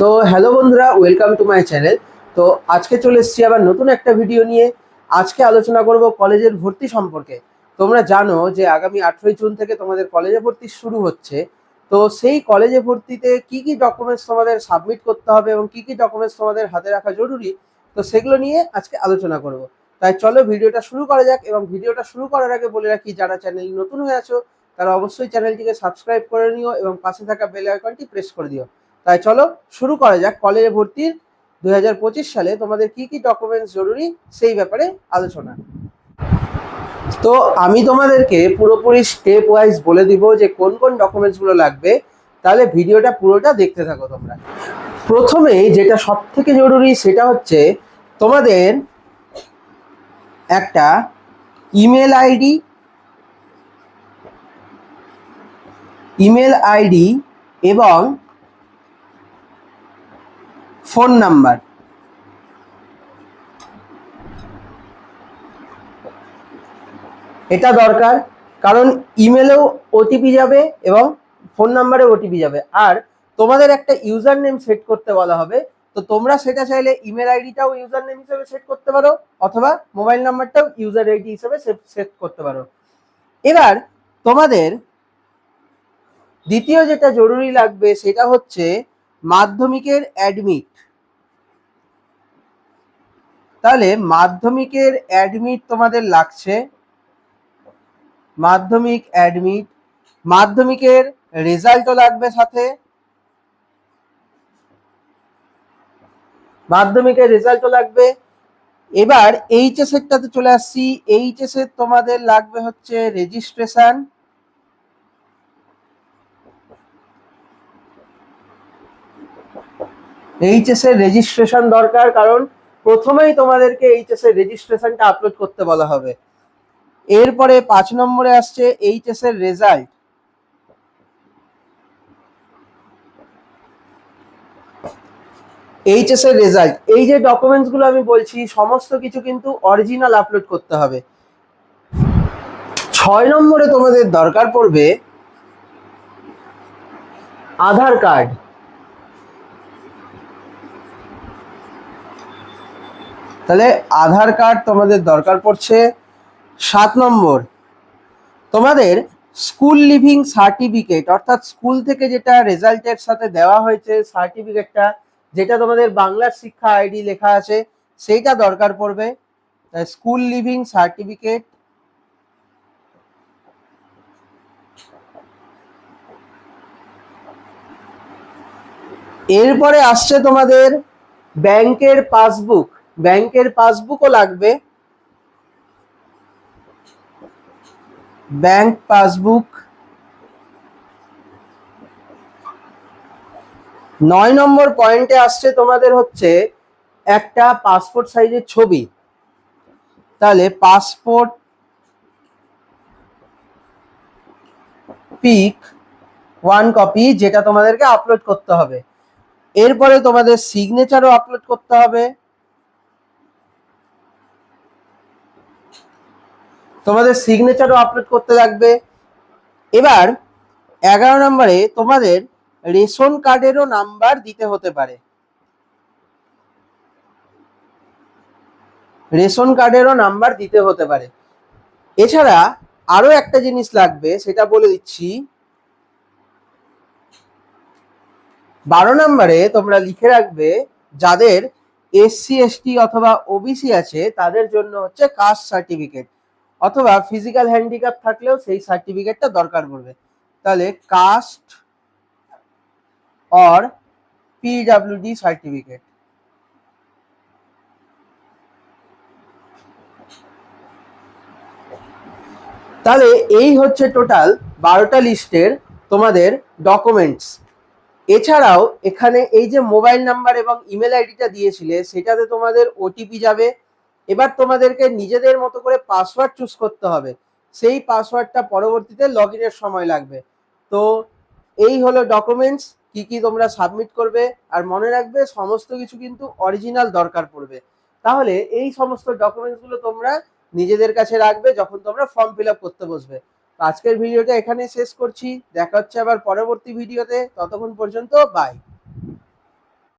তো হ্যালো বন্ধুরা welcome to my channel তো আজকে চলে এসেছি আবার নতুন একটা ভিডিও নিয়ে। আজকে আলোচনা করব কলেজের ভর্তি সম্পর্কে। তোমরা জানো যে আগামী আঠেরোই জুন থেকে তোমাদের কলেজে ভর্তি শুরু হচ্ছে। তো সেই কলেজে ভর্তিতে কি কি ডকুমেন্টস তোমাদের সাবমিট করতে হবে এবং কি কি ডকুমেন্টস তোমাদের হাতে রাখা জরুরি, তো সেগুলো নিয়ে আজকে আলোচনা করব। তাই চলো ভিডিওটা শুরু করা যাক এবং ভিডিওটা শুরু করার আগে বলে রাখি, যারা চ্যানেল নতুন হয়ে আছো, তারা অবশ্যই চ্যানেলটিকে সাবস্ক্রাইব করে নিও এবং পাশে থাকা বেল আইকনটি প্রেস করে দিও। তাই চলো শুরু করা যাক। কলেজে ভর্তির দু হাজার পঁচিশ সালে তোমাদের কি কি ডকুমেন্টস জরুরি সেই ব্যাপারে আলোচনা। তো আমি তোমাদেরকে পুরোপুরি স্টেপ ওয়াইজ বলে দিব যে কোন কোন ডকুমেন্টসগুলো লাগবে, তাহলে ভিডিওটা পুরোটা দেখতে থাকো তোমরা। প্রথমে যেটা সব থেকে জরুরি সেটা হচ্ছে তোমাদের একটা ইমেল আইডি ইমেল আইডি এবং ফোন নাম্বার। এটা দরকার, কারণ ইমেলেও ওটিপি যাবে এবং ফোন নাম্বারে ওটিপি যাবে। আর তোমাদের একটা ইউজার নেম সেট করতে বলা হবে, তো তোমরা সেটা চাইলে ইমেল আইডিটাও ইউজার নেম হিসেবে সেট করতে পারো, অথবা মোবাইল নাম্বারটাও ইউজার আইডি হিসেবে সেট করতে পারো। এবার তোমাদের দ্বিতীয় যেটা জরুরি লাগবে সেটা হচ্ছে মাধ্যমিকের অ্যাডমিট তাহলে মাধ্যমিকের অ্যাডমিট তোমাদের লাগছে। মাধ্যমিক অ্যাডমিট মাধ্যমিকের রেজাল্টও লাগবে সাথে। মাধ্যমিকের রেজাল্টও লাগবে। এবার এইচএস এরটাতে চলে আসছি। এইচএস এর তোমাদের লাগবে হচ্ছে রেজিস্ট্রেশন এইচএস এর রেজিস্ট্রেশন দরকার, কারণ প্রথমেই তোমাদেরকে এইচএস এর রেজিস্ট্রেশনটা আপলোড করতে বলা হবে। এরপরে পাঁচ নম্বরে আসছে এইচএস এর রেজাল্ট এইচএস এর রেজাল্ট এই যে ডকুমেন্টসগুলো আমি বলছি, সমস্ত কিছু কিন্তু অরিজিনাল আপলোড করতে হবে। ছয় নম্বরে তোমাদের দরকার পড়বে আধার কার্ড তাহলে আধার কার্ড তোমাদের দরকার পড়ছে সাত নম্বর। তোমাদের স্কুল লিভিং সার্টিফিকেট, অর্থাৎ স্কুল থেকে যেটা রেজাল্টের সাথে দেওয়া হয়েছে সার্টিফিকেটটা, যেটা তোমাদের বাংলার শিক্ষা আইডি লেখা আছে, সেইটা দরকার পড়বে। স্কুল লিভিং সার্টিফিকেট, এরপরে আসছে তোমাদের ব্যাংকের পাসবুক। ব্যাংকের পাসবুকও লাগবে। ব্যাংক পাসবুক নয় নম্বর পয়েন্টে আসছে তোমাদের হচ্ছে একটা পাসপোর্ট সাইজের ছবি। তাহলে পাসপোর্ট পিক ওয়ান কপি যেটা তোমাদেরকে আপলোড করতে হবে। এরপরে তোমাদের সিগনেচারও আপলোড করতে হবে। তোমাদের সিগনেচারও আপলোড করতে লাগবে এবার এগারো নম্বরে তোমাদের রেশন কার্ডেরও নাম্বার দিতে হতে পারে। রেশন কার্ডেরও নাম্বার দিতে হতে পারে। এছাড়া আরও একটা জিনিস লাগবে, সেটা বলে দিচ্ছি। বারো নম্বরে তোমরা লিখে রাখবে, যাদের এসসি এসটি অথবা ওবিসি আছে, তাদের জন্য হচ্ছে কাস্ট সার্টিফিকেট অথবা ফিজিক্যাল হ্যান্ডিক্যাপ থাকলেও সেই সার্টিফিকেটটা দরকার পড়বে। তাহলে কাস্ট অর পিডাব্লিউডি সার্টিফিকেট তাহলে এই হচ্ছে টোটাল বারোটা লিস্টের তোমাদের ডকুমেন্টস এছাড়াও এখানে এই যে মোবাইল নাম্বার এবং ইমেল আইডিটা দিয়েছিলে, সেটাতে তোমাদের ওটিপি যাবে এবার তোমাদেরকে নিজেদের মতো করে পাসওয়ার্ড চুজ করতে হবে। সেই পাসওয়ার্ডটা পরবর্তীতে লগ সময় লাগবে। তো এই হলো ডকুমেন্টস কি কি তোমরা সাবমিট করবে, আর মনে রাখবে সমস্ত কিছু কিন্তু অরিজিনাল দরকার পড়বে। তাহলে এই সমস্ত ডকুমেন্টসগুলো তোমরা নিজেদের কাছে রাখবে যখন তোমরা ফর্ম ফিল করতে বসবে। আজকের ভিডিওটা এখানে শেষ করছি। দেখা হচ্ছে আবার পরবর্তী ভিডিওতে। ততক্ষণ পর্যন্ত বাই